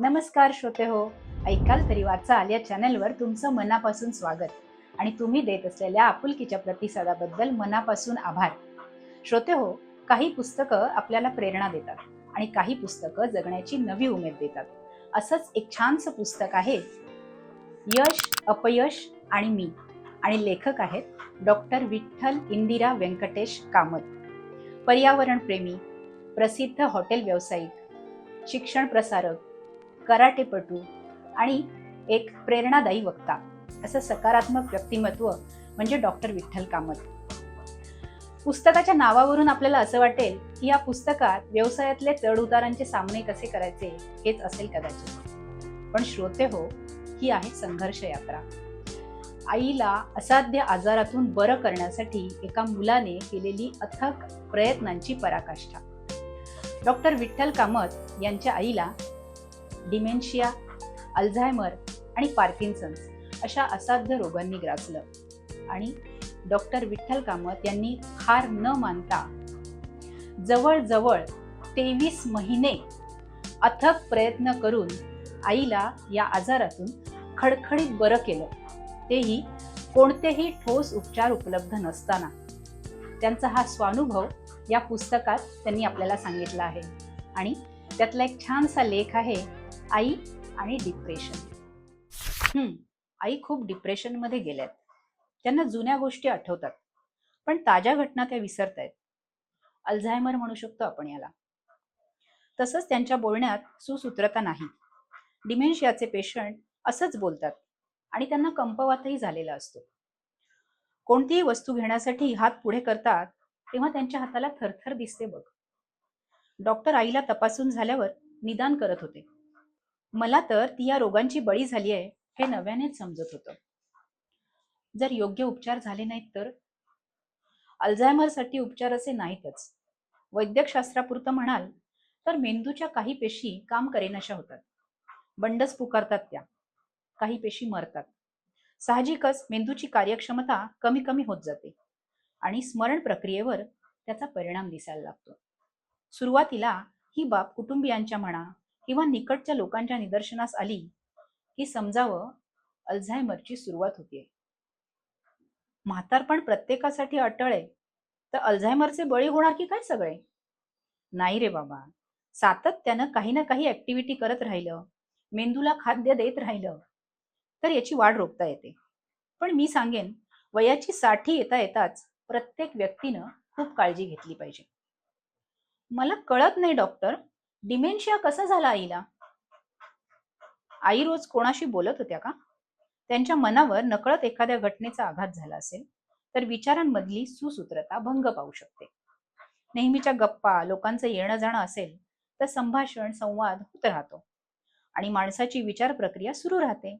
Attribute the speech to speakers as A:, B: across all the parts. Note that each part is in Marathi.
A: नमस्कार श्रोते हो ऐकाल तरी वाचाल या चॅनलवर तुमचं मनापासून स्वागत. आणि तुम्ही देत असलेल्या आपुलकीच्या प्रतिसादाबद्दल मनापासून आभार. श्रोते हो काही पुस्तकं आपल्याला प्रेरणा देतात आणि काही पुस्तकं जगण्याची नवी उमेद देतात. असंच एक छानसं पुस्तक आहे यश अपयश आणि मी. आणि लेखक आहेत डॉक्टर विठ्ठल इंदिरा व्यंकटेश कामत. पर्यावरण प्रेमी प्रसिद्ध हॉटेल व्यावसायिक शिक्षण प्रसारक कराटेपटू आणि एक प्रेरणादायी वक्ता. असं सकारात्मक व्यक्तिमत्व म्हणजे डॉक्टर विठ्ठल कामत. पुस्तकाच्या नावावरून आपल्याला असं वाटेल की या पुस्तकात व्यवसायातले चढउतारांचे सामने कसे करायचे हेच असेल कदाचित. पण श्रोते हो ही आहे संघर्ष यात्रा. आईला असाध्य आजारातून बरं करण्यासाठी एका मुलाने केलेली अथक प्रयत्नांची पराकाष्ठा. डॉक्टर विठ्ठल कामत यांच्या आईला डिमेन्शिया अल्झायमर आणि पार्किन्सन्स अशा असाध्य रोगांनी ग्रासलं. आणि डॉक्टर विठ्ठल कामत यांनी हार न मानता जवळजवळ तेवीस महिने अथक प्रयत्न करून आईला या आजारातून खडखडीत बरं केलं. तेही कोणतेही ठोस उपचार उपलब्ध नसताना. त्यांचा हा स्वानुभव या पुस्तकात त्यांनी आपल्याला सांगितला आहे. आणि त्यातला एक छानसा लेख आहे आई आणि डिप्रेशन हम्म आई खूप डिप्रेशनमध्ये गेल्यात. त्यांना जुन्या गोष्टी आठवतात. पण ताज्या घटना त्या विसरत आहेत अल्झायमर म्हणू शकतो आपण याला. तसंच त्यांच्या बोलण्यात सुसूत्रता नाही. डिमेन्शियाचे पेशंट असंच बोलतात आणि त्यांना कंपवातही झालेला असतो. कोणतीही वस्तू घेण्यासाठी हात पुढे करतात तेव्हा त्यांच्या हाताला थरथर दिसते बघ. डॉक्टर आईला तपासून झाल्यावर निदान करत होते. मला तर ती या रोगांची बळी झाली आहे हे नव्यानेच समजत होतं. जर योग्य उपचार झाले नाहीत तर? अल्झायमरसाठी उपचार असे नाहीतच. वैद्यकशास्त्रापुरतं म्हणाल तर मेंदूच्या काही पेशी काम करेनाशा होतात. बंडच पुकारतात त्या. काही पेशी मरतात. साहजिकच मेंदूची कार्यक्षमता कमी कमी होत जाते आणि स्मरण प्रक्रियेवर त्याचा परिणाम दिसायला लागतो. सुरुवातीला ही बाब कुटुंबियांच्या म्हणा किंवा निकटच्या लोकांच्या निदर्शनास आली की समजावं अल्झायमरची सुरुवात होतीये. म्हातारपण प्रत्येकासाठी अटळ आहे. तर अल्झायमरचे बळी होणार की काय सगळे? नाही रे बाबा. सातत्यानं काही ना काही ऍक्टिव्हिटी करत राहिलं. मेंदूला खाद्य देत राहिलं. तर याची वाढ रोखता येते. पण मी सांगेन वयाची साठी येता येताच प्रत्येक व्यक्तीनं खूप काळजी घेतली पाहिजे. मला कळत नाही डॉक्टर डिमेन्शिया कसा झाला आईला? आई रोज कोणाशी बोलत होत्या का? त्यांच्या मनावर नकळत एखाद्या घटनेचा आघात झाला असेल तर विचारांमधली सुसूत्रता भंग पाहू शकते. नेहमीच्या गप्पा लोकांचं येणं जाणं असेल तर संभाषण संवाद होत राहतो आणि माणसाची विचार प्रक्रिया सुरू राहते.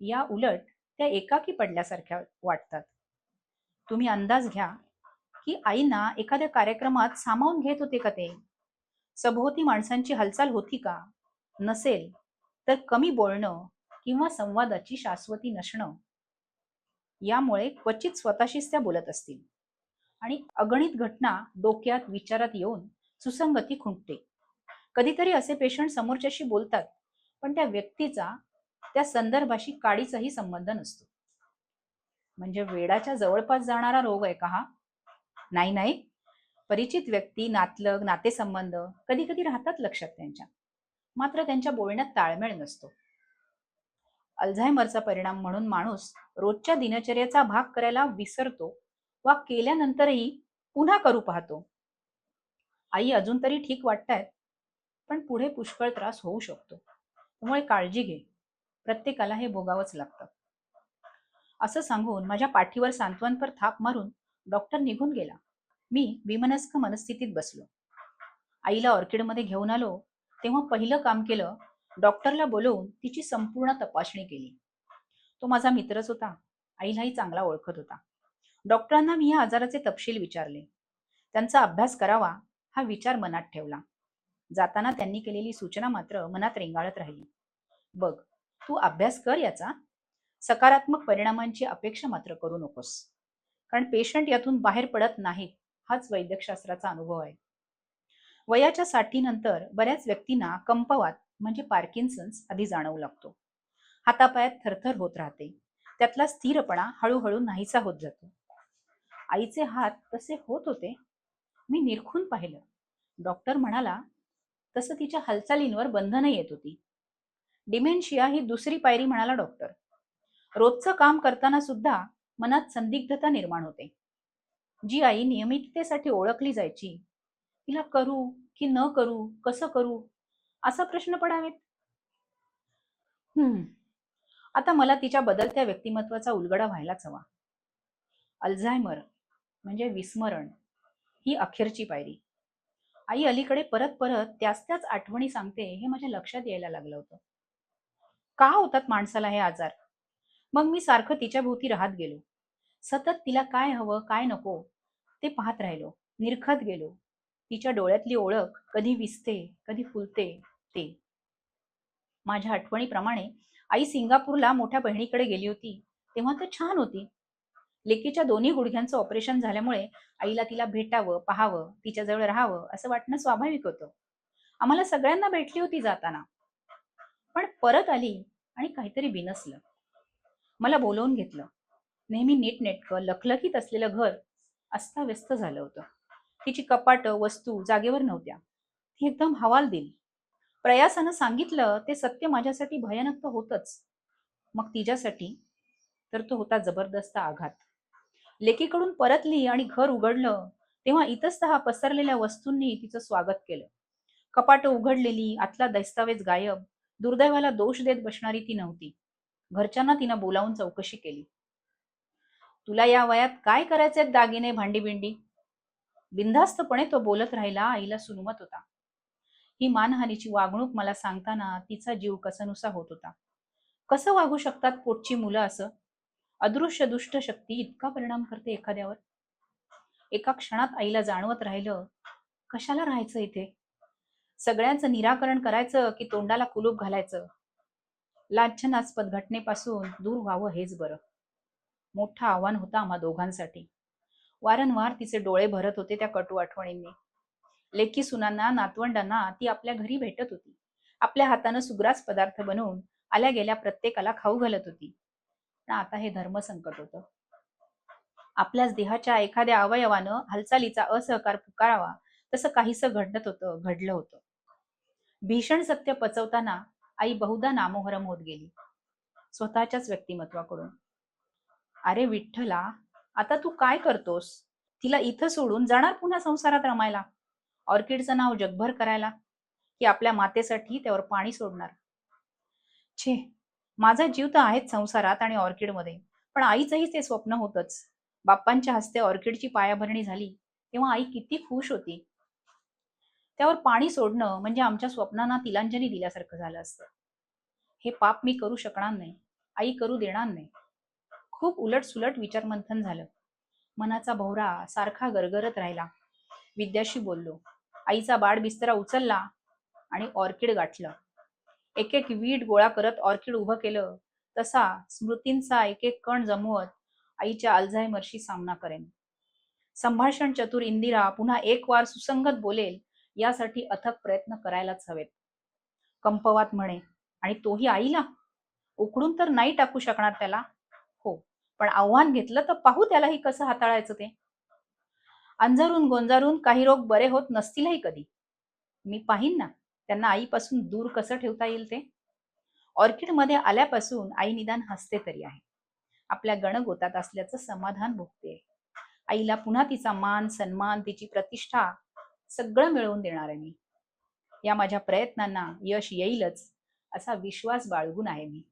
A: या उलट त्या एकाकी पडल्यासारख्या वाटतात. तुम्ही अंदाज घ्या की आईना एखाद्या कार्यक्रमात सामावून घेत होते का ते? सभोवती माणसांची हालचाल होती का? नसेल तर कमी बोलणं किंवा संवादाची शाश्वती नसणं. यामुळे क्वचित स्वतःशीच त्या बोलत असतील. आणि अगणित घटना डोक्यात विचारात येऊन सुसंगती खुंटते. कधीतरी असे पेशंट समोरच्याशी बोलतात पण त्या व्यक्तीचा त्या संदर्भाशी काडीचाही संबंध नसतो. म्हणजे वेडाच्या जवळपास जाणारा रोग आहे का हा? नाही नाही. परिचित व्यक्ती नातलग नातेसंबंध कधी कधी राहतात लक्षात त्यांच्या. मात्र त्यांच्या बोलण्यात ताळमेळ नसतो. अल्झायमरचा परिणाम म्हणून माणूस रोजच्या दिनचर्याचा भाग करायला विसरतो वा केल्यानंतरही पुन्हा करू पाहतो. आई अजून तरी ठीक वाटतायत पण पुढे पुष्कळ त्रास होऊ शकतो. त्यामुळे काळजी घे. प्रत्येकाला हे भोगावंच लागतं. असं सांगून माझ्या पाठीवर सांत्वनपर थाप मारून डॉक्टर निघून गेला. मी विमनस्क मनस्थितीत बसलो. आईला ऑर्किडमध्ये घेऊन आलो तेव्हा पहिलं काम केलं डॉक्टरला बोलवून तिची संपूर्ण तपासणी केली. तो माझा मित्रच होता. आईलाही चांगला ओळखत होता. डॉक्टरांना मी या आजाराचे तपशील विचारले. त्यांचा अभ्यास करावा हा विचार मनात ठेवला. जाताना त्यांनी केलेली सूचना मात्र मनात रेंगाळत राहिली. बघ तू अभ्यास कर याचा. सकारात्मक परिणामांची अपेक्षा मात्र करू नकोस. कारण पेशंट यातून बाहेर पडत नाहीत. हाच वैद्यकशास्त्राचा अनुभव आहे. वयाच्या साठीनंतर बऱ्याच व्यक्तींना कंपवात म्हणजे पार्किन्सन्स आधी जाणवू लागतो. हातापायात थरथर होत राहते. त्यातला स्थिरपणा हळूहळू नाहीसा होत जातो. आईचे हात तसे होत होते? मी निरखून पाहिलं. डॉक्टर म्हणाला तसं तिच्या हालचालींवर बंधनं येत होती. डिमेन्शिया ही दुसरी पायरी म्हणाला डॉक्टर. रोजचं काम करताना सुद्धा मनात संदिग्धता निर्माण होते. जी आई नियमिततेसाठी ओळखली जायची. तिला करू की न करू कसं करू? असा प्रश्न पडावेत. हम्म. आता मला तिच्या बदलत्या व्यक्तिमत्वाचा उलगडा व्हायलाच हवा. अल्झायमर म्हणजे विस्मरण ही अखेरची पायरी. आई अलीकडे परत परत त्याच त्याच आठवणी सांगते हे माझ्या लक्षात यायला लागलं होतं. का होतात माणसाला हे आजार? मग मी सारखं तिच्या भोवती राहत गेलो. सतत तिला काय हवं काय नको ते पाहत राहिलो. निरखत गेलो. तिच्या डोळ्यातली ओळख कधी विसते कधी फुलते ते. माझ्या आठवणीप्रमाणे आई सिंगापूरला मोठ्या बहिणीकडे गेली होती. तेव्हा तर छान होती. लेकीच्या दोन्ही गुडघ्यांचं ऑपरेशन झाल्यामुळे आईला तिला भेटावं पाहावं तिच्याजवळ राहावं असं वाटणं स्वाभाविक होतं. आम्हाला सगळ्यांना भेटली होती जाताना. पण परत आली आणि काहीतरी बिनसलं. मला बोलवून घेतलं. नेहमी नीटनेटकं लखलखीत असलेलं घर अस्ताव्यस्त झालं होतं. तिची कपाटं वस्तू जागेवर नव्हत्या. ती एकदम हवाल दिली. प्रयासानं सांगितलं ते सत्य माझ्यासाठी भयानक तर होतच. मग तिच्यासाठी तर तो होता जबरदस्त आघात. लेकीकडून परतली आणि घर उघडलं तेव्हा इतस्तः पसरलेल्या वस्तूंनी तिचं स्वागत केलं. कपाट उघडलेली आतला दस्तावेज गायब दुर्दैवाला दोष देत बसणारी ती नव्हती. घरच्यांना तिनं बोलावून चौकशी केली. तुला या वयात काय करायचे दागिने भांडी बिंडी? बिनधास्तपणे तो बोलत राहिला आईला सुनवत होता. ही मानहानीची वागणूक मला सांगताना तिचा जीव कसनुसा होत होता. कसं वागू शकतात पोटची मुलं असं? अदृश्य दुष्ट शक्ती इतका परिणाम करते एखाद्यावर? एका क्षणात आईला जाणवत राहिलं कशाला राहायचं इथे? सगळ्यांचं निराकरण करायचं की तोंडाला कुलूप घालायचं? लाच्छनास्पद घटनेपासून दूर व्हावं हेच बरं. मोठं आव्हान होतं आम्हा दोघांसाठी. वारंवार तिचे डोळे भरत होते त्या कटू आठवणींनी. लेखी सुनांना नातवंडांना ती आपल्या घरी भेटत होती. आपल्या हातानं सुग्रास पदार्थ बनवून आल्या गेल्या प्रत्येकाला खाऊ घालत होती. पण आता हे धर्मसंकट होतं. आपल्याच देहाच्या एखाद्या अवयवानं हालचालीचा असहकार पुकारावा तसं काहीसं घडत होतं घडलं होतं. भीषण सत्य पचवताना आई बहुधा नामोहरम होत गेली. स्वतःच्याच व्यक्तिमत्वाकडून. अरे विठ्ठला आता तू काय करतोस? तिला इथं सोडून जाणार पुन्हा संसारात रमायला? ऑर्किडचं नाव जगभर करायला? की आपल्या मातेसाठी त्यावर पाणी सोडणार? छे माझा जीव तर आहेच संसारात आणि ऑर्किडमध्ये पण आईचंही ते स्वप्न होतच. बाप्पांच्या हस्ते ऑर्किडची पायाभरणी झाली तेव्हा आई किती खुश होती. त्यावर पाणी सोडणं म्हणजे आमच्या स्वप्नांना तिलांजली दिल्यासारखं झालं असतं. हे पाप मी करू शकणार नाही. आई करू देणार नाही. खूप उलट सुलट विचारमंथन झालं. मनाचा भोवरा सारखा गरगरत राहिला. विद्याशी बोललो आईचा बाड बिस्तरा उचलला आणि ऑर्किड गाठलं. एक एक वीट गोळा करत ऑर्किड उभं केलं तसा स्मृतींचा एक एक कण जमवत आईच्या अल्झायमरशी सामना करेन. संभाषण चतुर इंदिरा पुन्हा एक वार सुसंगत बोलेल यासाठी अथक प्रयत्न करायलाच हवेत. कंपवात म्हणे आणि तोही आईला? उकडून तर नाही टाकू शकणार त्याला. पण आव्हान घेतलं तर पाहू त्यालाही कसं हाताळायचं ते. अंजारून गोंजारून काही रोग बरे होत नसतीलही कधी. मी पाहीन ना त्यांना आईपासून दूर कसं ठेवता येईल ते? ऑर्किडमध्ये आल्यापासून आई निदान हसते तरी आहे. आपल्या गणगोतात असल्याचं समाधान भोगते आईला पुन्हा तिचा मान सन्मान तिची प्रतिष्ठा सगळं मिळवून देणार आहे मी. या माझ्या प्रयत्नांना यश येईलच असा विश्वास बाळगून आहे मी.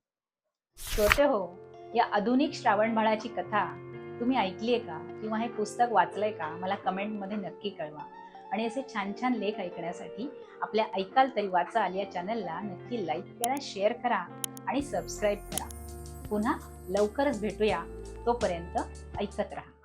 A: श्रोते हो या आधुनिक श्रावण बाळाची कथा तुम्ही ऐकली आहे का? किंवा हे पुस्तक वाचलंय का? मला कमेंटमध्ये नक्की कळवा. आणि असे छान छान लेख ऐकण्यासाठी आपल्या ऐकाल तरी वाचा या चॅनलला. नक्की लाईक करा शेअर करा आणि सबस्क्राईब करा. पुन्हा लवकरच भेटूया. तोपर्यंत ऐकत राहा.